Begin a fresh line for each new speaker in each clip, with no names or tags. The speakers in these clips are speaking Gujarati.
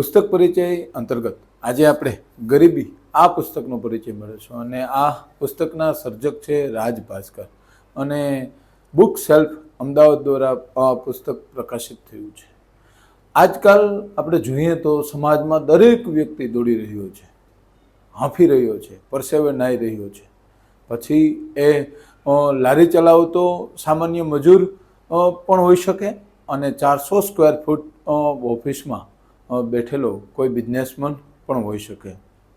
પુસ્તક પરિચય અંતર્ગત આજે આપણે ગરીબી આ પુસ્તકનો પરિચય મેળવીશું અને આ પુસ્તકના સર્જક છે રાજ ભાસ્કર. અને બુક સેલ્ફ અમદાવાદ દ્વારા આ પુસ્તક પ્રકાશિત થયું છે. આજકાલ આપણે જોઈએ તો સમાજમાં દરેક વ્યક્તિ દોડી રહ્યો છે, હાંફી રહ્યો છે, પરસેવે નાહી રહ્યો છે. પછી એ લારી ચલાવતો સામાન્ય મજૂર પણ હોઈ શકે અને ચારસો સ્ક્વેર ફૂટ ઓફિસમાં બેઠેલો કોઈ બિઝનેસમેન પણ હોઈ શકે.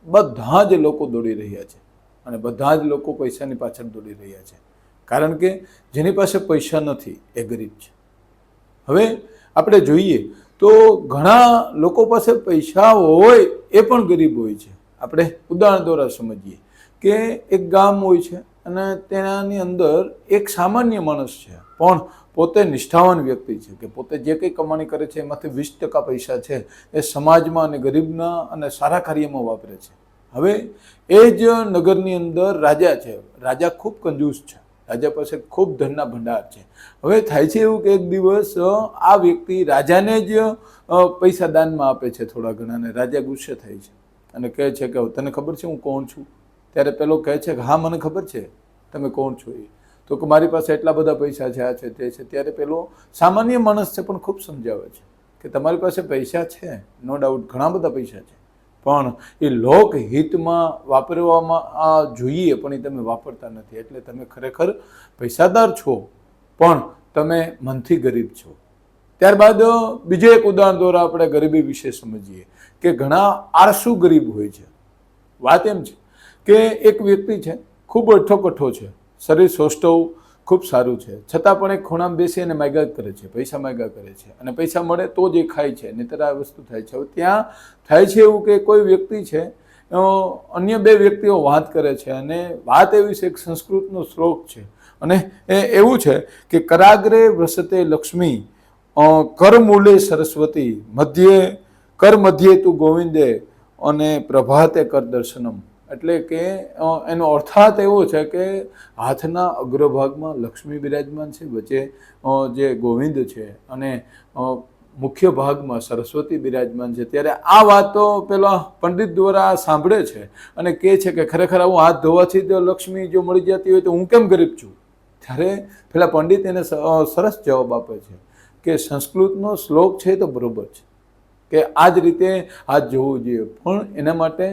બધા જ લોકો દોડી રહ્યા છે અને બધા જ લોકો પૈસાની પાછળ દોડી રહ્યા છે. કારણ કે જેની પાસે પૈસા નથી એ ગરીબ છે. હવે આપણે જોઈએ તો ઘણા લોકો પાસે પૈસા હોય એ પણ ગરીબ હોય છે. આપણે ઉદાહરણ દ્વારા સમજીએ કે એક ગામ હોય છે. અને તેનાની અંદર એક સામાન્ય માણસ છે. પણ પોતે નિષ્ઠાવાન વ્યક્તિ છે કે પોતે જે કંઈ કમાણી કરે છે એમાંથી વીસ ટકા પૈસા છે એ સમાજમાં અને ગરીબના અને સારા કાર્યમાં વાપરે છે. હવે એ જ નગરની અંદર રાજા છે. રાજા ખૂબ કંજૂસ છે. રાજા પાસે ખૂબ ધનના ભંડાર છે. હવે થાય છે એવું કે એક દિવસ આ વ્યક્તિ રાજાને જ પૈસા દાનમાં આપે છે થોડા ઘણા અને રાજા ગુસ્સે થાય છે અને કહે છે કે તને ખબર છે હું કોણ છું? ત્યારે પેલો કહે છે કે હા, મને ખબર છે, તમે કોણ છો એ? તો કે મારી પાસે એટલા બધા પૈસા છે, આ છે, તે છે. ત્યારે પેલો સામાન્ય માણસ છે પણ ખૂબ સમજાવે છે કે તમારી પાસે પૈસા છે નો ડાઉટ ઘણા બધા પૈસા છે. પણ એ લોકહિતમાં વાપરવામાં આ જોઈએ, પણ એ તમે વાપરતા નથી. એટલે તમે ખરેખર પૈસાદાર છો, પણ તમે મનથી ગરીબ છો. ત્યારબાદ બીજે એક ઉદાહરણ દ્વારા આપણે ગરીબી વિશે સમજીએ કે ઘણા આળસુ ગરીબ હોય છે. વાત એમ છે કે એક વ્યક્તિ છે, ખૂબ અઠ્ઠો છે, શરીર સૌષ્ઠવ ખૂબ સારું છે. છતાં પણ એક ખૂણામાં બેસી અને માયગા કરે છે, પૈસા માયગા કરે છે. અને પૈસા મળે તો જ એ ખાય છે, નહીતર આ વસ્તુ થાય છે. હવે ત્યાં થાય છે એવું કે કોઈ વ્યક્તિ છે અન્ય બે વ્યક્તિઓ વાત કરે છે અને વાત એવી છે એક સંસ્કૃતનો શ્લોક છે. અને એ એવું છે કે કરાગ્રે વસતે લક્ષ્મી કરમૂલે સરસ્વતી, મધ્યે કર મધ્યે તું ગોવિંદે, અને પ્રભાતે કર દર્શનમ. એટલે કે એનો અર્થાત એવો છે કે હાથના અગ્રભાગમાં લક્ષ્મી બિરાજમાન છે, વચ્ચે જે ગોવિંદ છે અને મુખ્ય ભાગમાં સરસ્વતી બિરાજમાન છે. ત્યારે આ વાતો પેલા પંડિત દ્વારા સાંભળે છે અને કહે છે કે ખરેખર હું હાથ ધોવાથી જો લક્ષ્મી જો મળી જતી હોય તો હું કેમ ગરીબ છું? ત્યારે પેલા પંડિત એને સરસ જવાબ આપે છે કે સંસ્કૃતનો શ્લોક છે તો બરોબર છે. કે આ જ રીતે હાથ જોવું જોઈએ. પણ એના માટે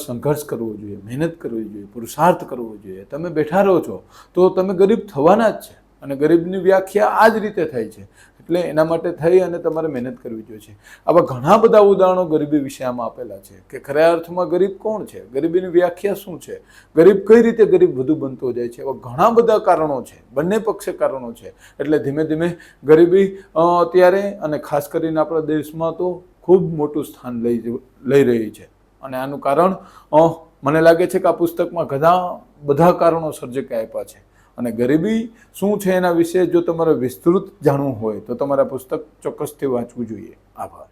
સંઘર્ષ કરવો જોઈએ, મહેનત કરવી જોઈએ, પુરુષાર્થ કરવો જોઈએ. તમે બેઠા રહો છો, તો તમે ગરીબ થવાના જ છે. અને ગરીબની વ્યાખ્યા આ જ રીતે થાય છે. એટલે એના માટે થઈ અને તમારે મહેનત કરવી જોઈએ. આવા ઘણા બધા ઉદાહરણો ગરીબી વિષયમાં આપેલા છે કે ખરા અર્થમાં ગરીબ કોણ છે? ગરીબીની વ્યાખ્યા શું છે? ગરીબ કઈ રીતે ગરીબ વધુ બનતો જાય છે? એવા ઘણા બધા કારણો છે. બંને પક્ષે કારણો છે. એટલે ધીમે ધીમે ગરીબી અત્યારે અને ખાસ કરીને આપણા દેશમાં તો ખૂબ મોટું સ્થાન લઈ લઈ રહી છે. અને આનું કારણ મને લાગે છે કે આ પુસ્તકમાં ઘણા બધા કારણો સર્જકે આપ્યા છે. અને ગરીબી શું છે એના વિશે જો તમારે વિસ્તૃત જાણવું હોય તો તમારા પુસ્તક ચોક્કસથી વાંચવું જોઈએ. આભાર.